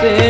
fair.